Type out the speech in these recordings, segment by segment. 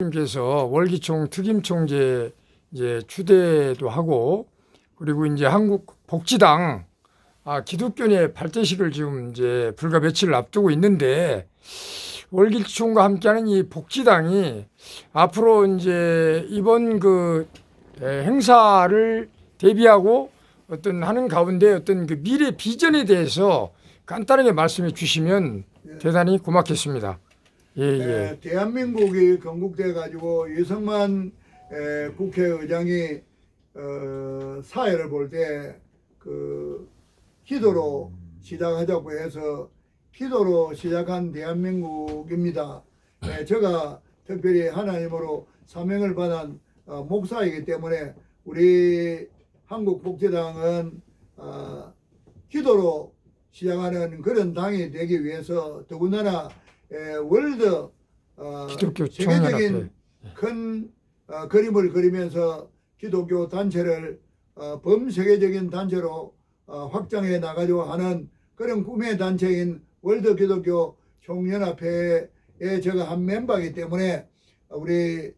님께서 월기총 특임총재 이제 추대도 하고 그리고 이제 한국 복지당 아 기독교의 발대식을 지금 이제 불과 며칠 앞두고 있는데 월기총과 함께하는 이 복지당이 앞으로 이제 이번 그 에, 행사를 대비하고 어떤 하는 가운데 어떤 그 미래 비전에 대해서 간단하게 말씀해 주시면 대단히 고맙겠습니다. 예, 예. 에, 대한민국이 건국돼 가지고 유승만 에, 국회의장이 어, 사회를 볼 때 그 기도로 시작하자고 해서 기도로 시작한 대한민국입니다. 에, 제가 특별히 하나님으로 사명을 받은 어, 목사이기 때문에 우리 한국복지당은 어, 기도로 시작하는 그런 당이 되기 위해서 더군다나 에, 월드 어, 기독교 세계적인 청년합회. 큰 어, 그림을 그리면서 기독교 단체를 어, 범세계적인 단체로 어, 확장해 나가려고 하는 그런 꿈의 단체인 월드 기독교 총연합회에 제가 한 멤버이기 때문에 우리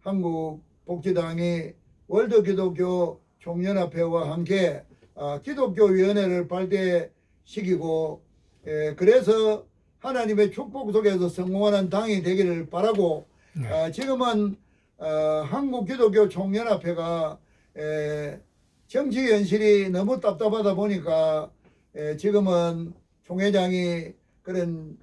한국 복지당이 월드 기독교 총연합회와 함께 어, 기독교 위원회를 발대시키고 에, 그래서 하나님의 축복 속에서 성공하는 당이 되기를 바라고 어, 지금은 어, 한국 기독교 총연합회가 에, 정치 현실이 너무 답답하다 보니까 에, 지금은 총회장이 그런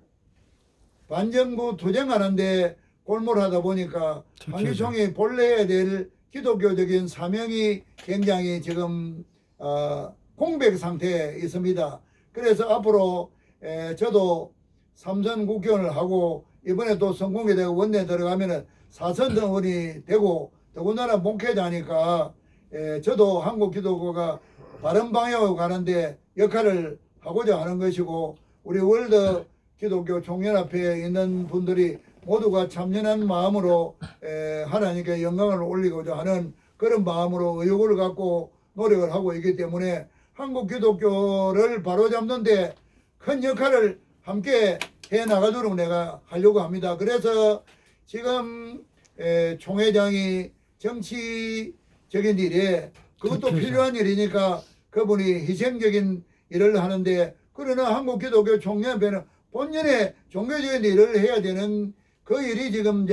반정부 투쟁하는데 골몰하다 보니까 한기총이 본래 해야 될 기독교적인 사명이 굉장히 지금 어, 공백 상태에 있습니다. 그래서 앞으로 에, 저도 삼선 국회의원을 하고 이번에 또 성공이 되고 원내 들어가면은 사선 의원이 되고 더군다나 목회자니까 에, 저도 한국 기독교가 바른 방향으로 가는데 역할을 하고자 하는 것이고 우리 월드 기독교 총연합회에 있는 분들이 모두가 참연한 마음으로 에, 하나님께 영광을 올리고자 하는 그런 마음으로 의욕을 갖고 노력을 하고 있기 때문에 한국 기독교를 바로잡는데 큰 역할을 함께 해 나가도록 내가 하려고 합니다. 그래서 지금 에, 총회장이 정치적인 일에 그것도 대표자. 필요한 일이니까 그분이 희생적인 일을 하는데 그러나 한국 기독교 총연회는 본연의 종교적인 일을 해야 되는 그 일이 지금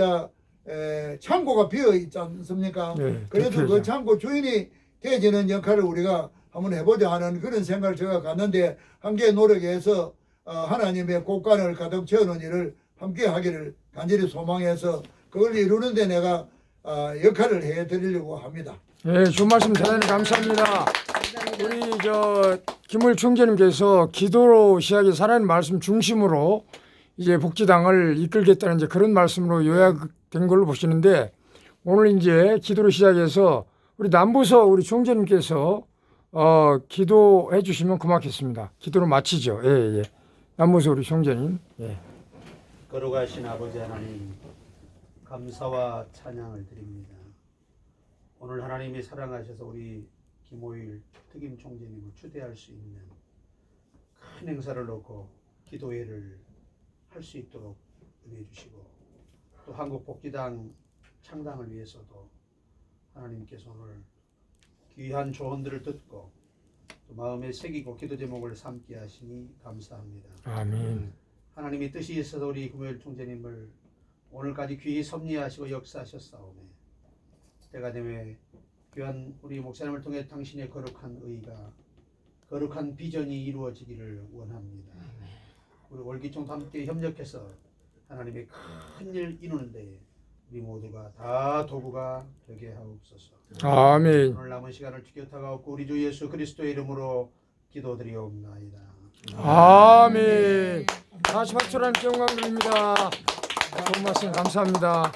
에, 창고가 비어 있지 않습니까? 네, 그래서 대표자. 그 창고 주인이 되지는 역할을 우리가 한번 해보자 하는 그런 생각을 제가 갖는데 함께 노력해서 어, 하나님의 곳간을 가득 채우는 일을 함께 하기를 간절히 소망해서 그걸 이루는데 내가 어, 역할을 해드리려고 합니다. 예, 좋은 말씀 대단히 감사합니다. 우리 저 김을 총재님께서 기도로 시작해 살아는 말씀 중심으로 이제 복지당을 이끌겠다는 이제 그런 말씀으로 요약된 걸로 보시는데 오늘 이제 기도로 시작해서 우리 남부서 우리 총재님께서 어 기도해 주시면 고맙겠습니다. 기도로 마치죠. 예, 예. 남부서 우리 총재님. 예. 거룩하신 아버지 하나님 감사와 찬양을 드립니다. 오늘 하나님이 사랑하셔서 우리 김호일 특임 총재님을 추대할 수 있는 큰 행사를 놓고 기도회를 할 수 있도록 은혜 주시고 또 한국 복지당 창당을 위해서도 하나님께서 오늘 귀한 조언들을 듣고 또 마음에 새기고 기도 제목을 삼게 하시니 감사합니다. 아멘. 하나님의 뜻이 있어서 우리 금요일 총재님을 오늘까지 귀히 섭리하시고 역사하셨사오매 때가 되매 귀한 우리 목사님을 통해 당신의 거룩한 의가 거룩한 비전이 이루어지기를 원합니다. 우리 월기총도 함께 협력해서 하나님의 큰 일 이루는 데 우리 모두가 다 도구가 되게 하옵소서. 아멘. 오늘 남은 시간을 지켜타가옵고 우리 주 예수 그리스도의 이름으로 기도드리옵나이다. 아멘. 다시 박수로 함께 영광 드립니다. 좋은 말씀 감사합니다.